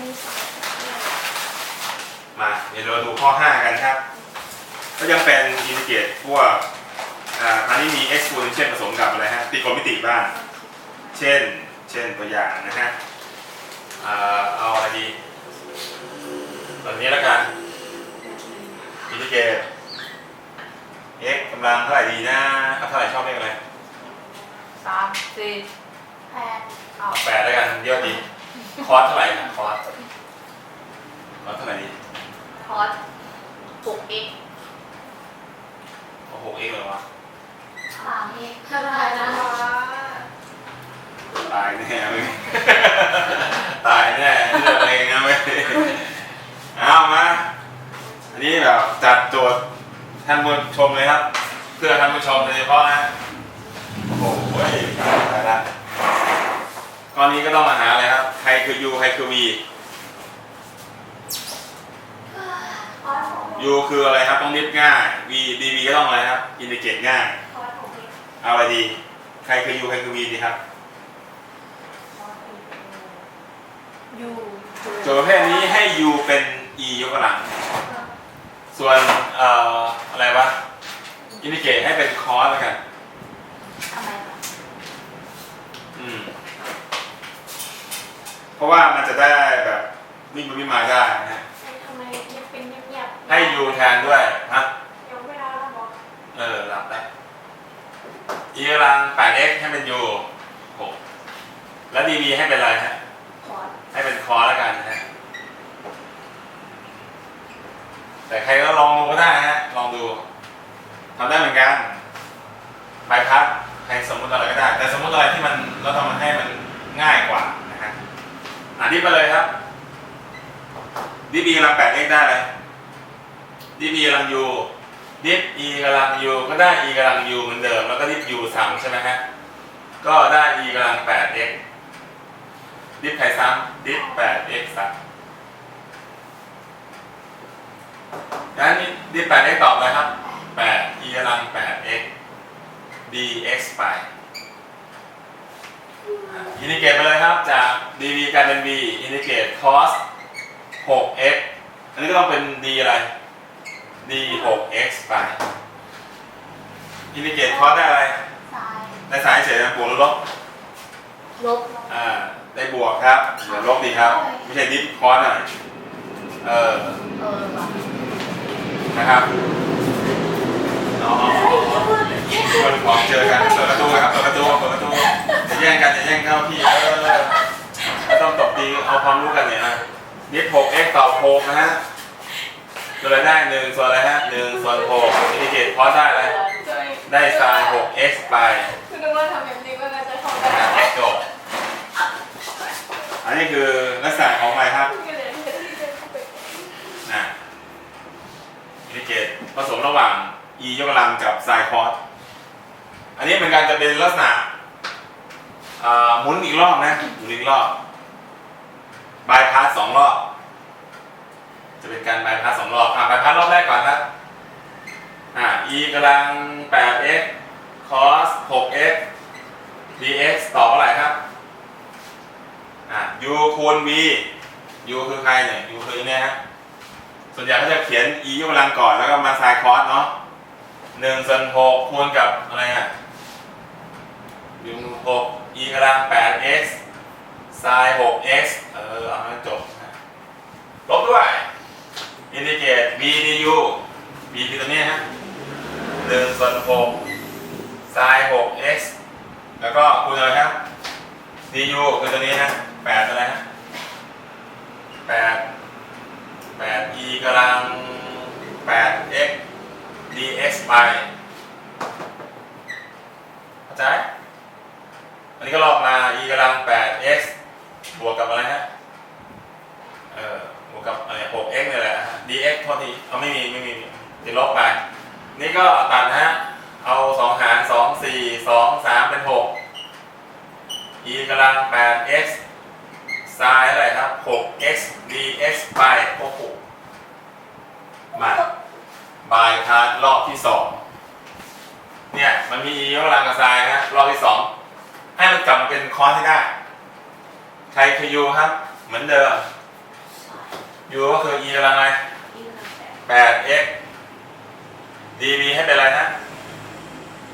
นนี้สองมาเดี๋ยวเราดูข้อ 5 กันครับ ก็ยังเป็นอินทิเกรตพวกอ่าอันนี้มี exponential ผสมกับอะไรฮะตรีโกณมิติบ้าง เช่น เช่นตัวอย่างนะฮะอ่าเอาอะไรดีแบบนี้แล้วกันอินทิเกรต x กำลังเท่าไหร่ดีนะเอาเท่าไหร่ชอบเลขอะไรสามสี่แปดเอาเอาแปดแล้วกันเยอะดี คอสเท่าไหร่นะคอสคอสเท่าไหร่ดีคอสหกเอ็กโอ้โห x เลยวะสามเอกก็ได้นะตายแน่เลยตายแน่เลือกเองนะเว้ยเอามาอันนี้แบบจัดโจทย์ท่านผู้ชมเลยครับ เพื่อท่านผู้ชมโดยเฉพาะนะโอ้โหตายละ ก้อนนี้ก็ต้องมาหาอะไรครับ ใครคือ u ใครคือ v คอร์สของ u คืออะไรครับต้องนิดง่าย v dv ก็ต้องอะไรครับอินทิเกรตง่ายคอร์สของเอกเอาอะไรดี ใครคือ u ใครคือ v ดีครับคอร์สของเอกยูโจทย์ประเภทนี้ให้ u เป็น e ยกกำลัง ส่วนเอ่ออะไรวะอินทิเกรตให้เป็นคอสแล้วกัน ทำไมคะอืม เพราะว่ามันจะได้แบบวิ่งไปวิ่งมาได้นะฮะทำไมยังเป็นเงียบๆให้ u แทนด้วยฮะยังไม่ได้แล้วบอกเออรับได้ e กำลัง 8x ให้เป็น u 6แล้ว dv ให้เป็นอะไรฮะคอร์สให้เป็นคอร์สแล้วกันนะฮะแต่ใครก็ลองดูก็ได้นะฮะลองดูทำได้เหมือนกันใบพัดใครสมมุติอะไรก็ได้ แต่สมมุติอะไรที่มันเราทำมันให้มันง่ายกว่านะฮะ อ่านดิฟไปเลยครับดิฟ e กำลัง 8x ได้เลยดิฟ e กำลัง u ดิฟ e กำลัง u ก็ได้ e กำลัง u เหมือนเดิม แล้วก็ดิฟ u ซ้ำใช่ไหมฮะก็ได้ e กำลัง 8x ดิฟใครซ้ำดิฟ 8x ซ้ำงั้นดิฟ 8x ตอบเลยครับ8 e กำลัง 8x dx ไป อะอินทิเกรตไปเลยครับจาก dv กลายเป็น v อินทิเกรต cos 6x อันนี้ก็ต้องเป็น d อะไร d 6x ไป อินทิเกรต cos ได้อะไรทรายได้สายเฉยๆนะบวกหรือลบลบอ่าได้บวกครับเดี๋ยวลบดีครับ ไม่ใช่ดิฟ cos หน่อยเออเออว่ะนะครับน้องเฮ้ยอย่าพูดคนของเจอกันเปิดประตูครับเปิดประตูเปิดประตู นิด 6x ต่อ6นะฮะตัวอะไรได้หนึ่งส่วนอะไรฮะหนึ่งส่วน6อินทิเกรตพอได้อะไรได้ไซน์ 6x ไปคือนึกว่าทำแบบนี้ก็น่าจะเข้านะได้ฮะจบอันนี้คือลักษณะของอะไรครับก็เลยที่จะเข้าไปนะอินทิเกรตผสมระหว่าง e ยกกำลังกับไซน์คอสอันนี้เหมือนกันจะเป็นลักษณะอ่าหมุนอีกรอบนะหมุนอีกรอบ บายพาสสองรอบ จะเป็นการบายพาสสองรอบอ่าบายพาสรอบแรกก่อนครับอ่า e กำลัง 8x cos 6x dx ต่อเท่าไหร่ครับอ่า u คูณ v u คือใครเนี่ย u คือเนี่ยฮะส่วนใหญ่เขาจะเขียน e ยกกำลังก่อนแล้วก็มาไซน์คอสเนาะหนึ่งส่วนหกคูณกับอะไรอะหนึ่งหก e กำลังแปด x ไซน์หก x เออเอาให้จบนะลบด้วย อินทิเกรต b du b คือตัวนี้ฮะหนึ่งส่วนหกไซน์หก x แล้วก็คูณอะไรครับ du คือตัวนี้ฮะแปดอะไรฮะแปด8 e กำลัง8 x dx ไปเข้าใจอันนี้ก็ลอกมา e กำลัง8 x บวกกับอะไรฮะเออบวกกับอะไร6 x เนี่ยแหละ dx โทษทีเอาไม่มีไม่มีติดลบไปนี่ก็ตัดนะฮะเอา2หาร2 4 2 3เป็น6 e กำลัง8 x ไซน์อะไรครับ 6x dx ไปโอ้โหมาบายพาร์รอบที่สองเนี่ยมันมียกกำลังกับไซน์นะรอบที่สองให้มันกลับมาเป็นคอสให้ได้ ใครคือยูครับ เหมือนเดิม u ก็คือ e กำลังไรอีกกำลังแปด8 x dv ให้เป็นอะไรนะ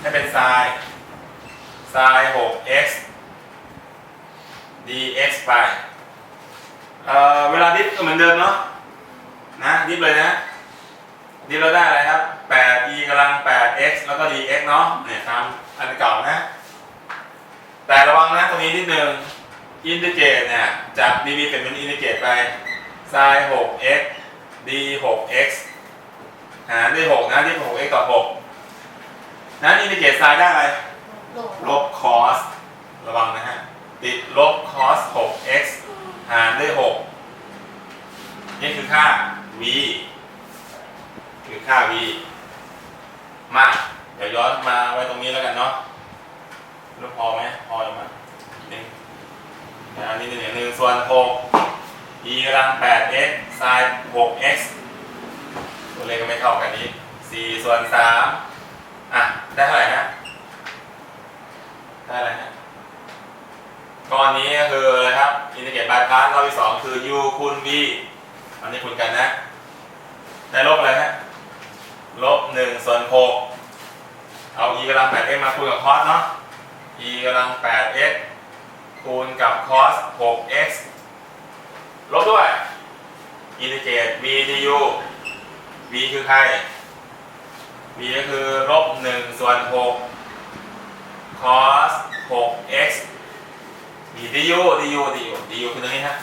ให้เป็น sin sin 6 x dx ไปเอ่อเวลาดิฟก็เหมือนเดิมเนาะนะดิฟเลยนะดิฟเราได้อะไรครับ8 e กำลัง8 x แล้วก็ dx เนาะเนี่ยตามอันเก่านะ แต่ระวังนะตรงนี้นิดนึง อินทิเกรตเนี่ยจาก dv เป็นเป็นอินทิเกรตไป sin 6 x d 6 x หารด้วย6นะที่ 6 x ต่อ6นั้นอินทิเกรต sin ได้อะไรลบลบ cos ระวังนะฮะ ติดลบ cos 6 x หารด้วย 6 นี่คือค่า v คือค่า v มา เดี๋ยวย้อนมาไว้ตรงนี้แล้วกันเนาะรู้พอไหมพอแล้วมั้ยหนึ่งอันนี้หนึ่งหนึ่ง ส่วน6 e กำลัง 8x sin 6x ตัวเลขก็ไม่เท่ากันนี้4ส่วน3อะ ได้เท่าไหร่ฮะ ได้อะไรฮะก้อนนี้ก็คืออะไรครับ อินทิเกรตบายพาร์ทรอบที่สองคือ u คูณ v อันนี้คูณกันนะ ได้ลบอะไรฮะ ลบหนึ่งส่วนหกเอา e กำลัง 8x มาคูณกับ cos เนาะ e กำลัง 8x คูณกับ cos 6x ลบด้วยอินทิเกรต v du v คือใคร v ก็คือลบหนึ่งส่วนหก cos 6x มี du du du du คือตรงนี้ฮะ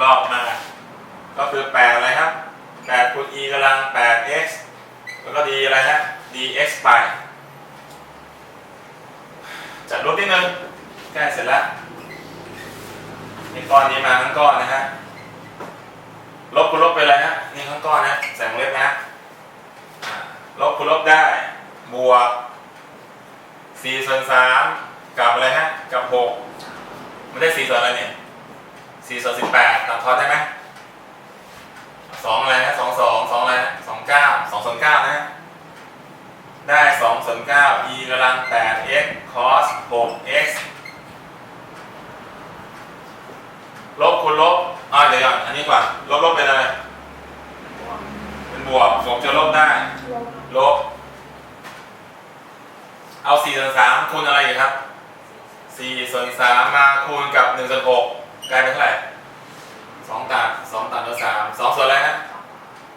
ลอกมา ก็คือ8อะไรครับ8คูณ e กำลัง 8x แล้วก็ d อะไรฮะ dx ไปจัดรูปนิดนึงใกล้เสร็จแล้ว นี่ก้อนนี้มาทั้งก้อนนะฮะ ลบคูณลบไปอะไรฮะ นี่ทั้งก้อนนะแสงเล็บนะ ลบคูณลบได้ บวกสี่ส่วนสามกับอะไรฮะ กับหกไม่ได้สี่ส่วนอะไรเนี่ยสี่ส่วนสิบแปดตัดทอนได้ไหมสองอะไรฮะสองสองสองอะไรฮะสองเก้าสองส่วนเก้านะฮะ ได้สองส่วนเก้า e กำลังแปด x cos หก x ลบคูณลบอ่าเดี๋ยวก่อนอันนี้ก่อนลบลบเป็นอะไร เป็นบวกบวกจะลบได้ ลบ เอา4ส่วน3คูณอะไรอีกครับ4ส่วน3มมาคูณกับ1ส่วน6กกลายเป็นเท่าไหร่2ตัด2ตัดแล้ว3 2ส่วนอะไรฮะ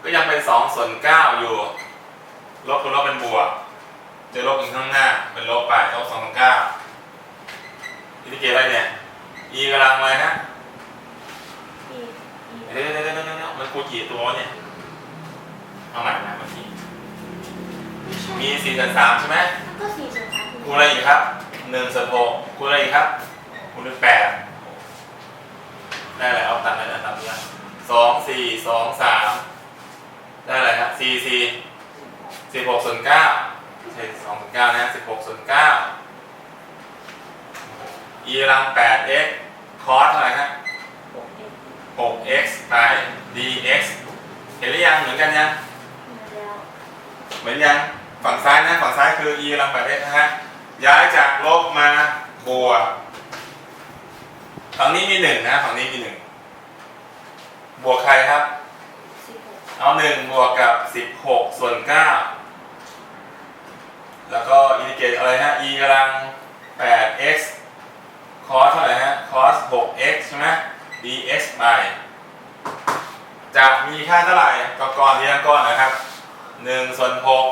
ก็ยังเป็น2ส่วน9อยู่ ลบคูณลบเป็นบวกจะลบอีกข้างหน้า เป็นลบไปลบ2ส่วน9อินทิเกรตอะไรเนี่ย e กำลังอะไรฮะ ดี๋ยวเดี๋ยวเดี๋ยวเดี๋ยวมันคูณกี่ตัววะเนี่ย เอาใหม่นะเมื่อกี้มี4ส่วน3ใช่ไหมมันก็สี่ส่วนสามคูณอะไรอีกครับหนึ่งส่วนหกคูณอะไรอีกครับคูณด้วยแปดได้อะไรเอาตัดอะไรนะตัดเนี้ยสองสี่สองสามได้อะไรครับสี่สี่สิบหกส่วนเก้าไม่ใช่สองส่วนเก้านะสิบหกส่วนเก้า e กำลังแปด x cos เท่าไหร่ฮะหกเอ็ดห ก x ไป dx เห็นหรือยังเหมือนกันยังมาแล้วเหมือนยังฝั่งซ้ายนะฝั่งซ้ายคือ e กำลังแปด x นะฮะย้ายจากลบมาบวกฝั่งนี้มีหนึ่งนะฝั่งนี้มีหนึ่งบวกใครครับสิบหกเอาหนึ่งบวกกับสิบหกส่วนเก้าแล้วก็อินทิเกรตอะไรฮะ e กำลังแปด x cos เท่าไหร่ฮะ cos หก x ใช่ไหม dx ไป จะมีค่าเท่าไหร่ก็ก้อนที่ทั้งก้อนนะครับหนึ่งส่วนหก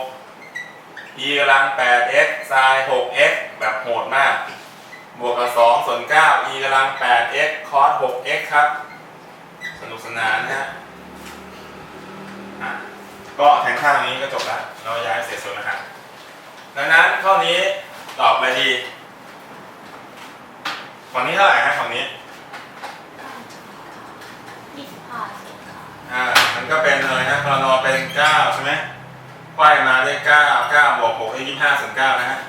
e กำลัง 8x sin 6x แบบโหดมาก บวกกับ 2 ส่วน 9 e กำลัง 8x cos 6x ครับ สนุกสนานนะฮะก็แทงข้างนี้ก็จบแล้ว เราย้ายเศษส่วนนะครับดังนั้นข้อนี้ตอบไรดีฝั่งนี้เท่าไหร่ฮะฝั่งนี้ ยี่สิบห้าเศษค่ะ อ่ามันก็เป็นอะไรนะพลนเป็น9ใช่ไหมไขว้มาได้9 9บวก6ได้25ส่วน9นะฮะ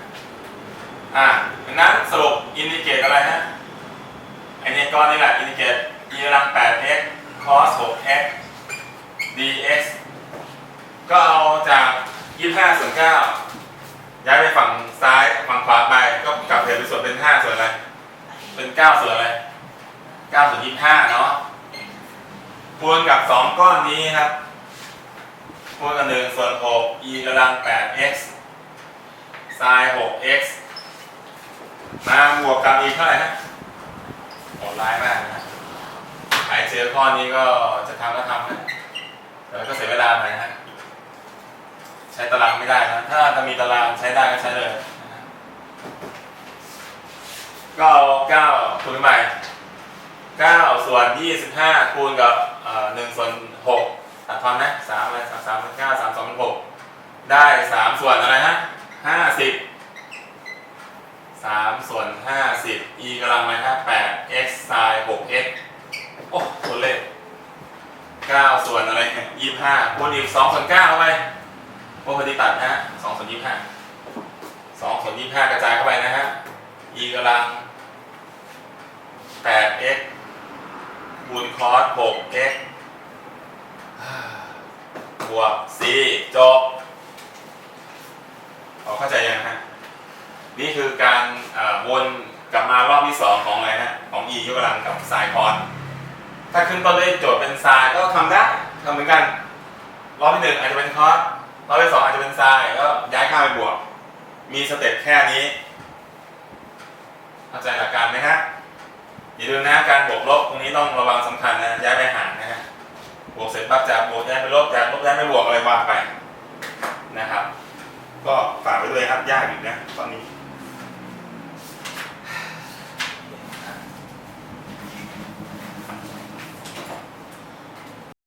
อ่าดังนั้นสรุปอินดิเกตอะไรฮะไอเนี่ยก้อนนี่แหละอินดิเกต e กำลัง 8x cos 6x dx ก็เอาจาก 25 ส่วน 9 ย้ายไปฝั่งซ้ายฝั่งขวาไป ก็กลับเหตุเป็นส่วนเป็น 5 ส่วนอะไร เป็น 9 ส่วนอะไร 9 ส่วน 25 เนาะ คูณกับสองก้อนนี้ครับ คูณกับหนึ่งส่วนหก e กำลังแปด x ไซน์หก x มาบวกกับอีกเท่าไหร่ฮะโหดร้ายมากนะใครเจอข้อนี้ก็จะทำก็ทำนะแต่ก็เสียเวลาหน่อยฮะ ใช้ตารางไม่ได้นะ ถ้าจะมีตารางใช้ได้ก็ใช้เลยก็เอาเก้าคูณใหม่9ส่วน 25 คูณกับ หนึ่งส่วนหกตัดทอนนะสามอะไรสามสามเนเก้าสามสองเป็นหกได้สามส่วนอะไรฮะห้าสิบสามส่วนห้าสิบ e กำลังไหมฮะแปด x ไซน์หก x โอ้ตัวเลขเก้าส่วนอะไรยี่ห้าคูณอีกสองส่วนเก้าเข้าไปพวพอดีตัดนะฮะสองส่วนยี่ห้าสองส่วนยี่ห้ากระจายเข้าไปนะฮะ e กำลังแปด x คูณคอส 6x บวก c จบพอเข้าใจยังฮะ นี่คือการวนกลับมารอบที่ 2 ของอะไรฮะ ของ e ยกกำลังกับไซน์คอสถ้าขึ้นต้นด้วยโจทย์เป็นไซน์ก็ทำได้ทำเหมือนกัน รอบที่หนึ่งอาจจะเป็นคอสรอบที่สองอาจจะเป็นไซน์ก็ย้ายค่ามไปบวก มีสเต็ปแค่นี้ เข้าใจหลักการไหมฮะ อย่าลืมนะการบวกลบตรงนี้ต้องระวังสำคัญนะย้ายไปหารนะฮะบวกเสร็จปั๊บจากบวกย้ายไปลบจากลบย้ายไปบวกอะไรวางไปนะครับ ก็ฝากไว้ด้วยครับยากอยู่นะตอนนี้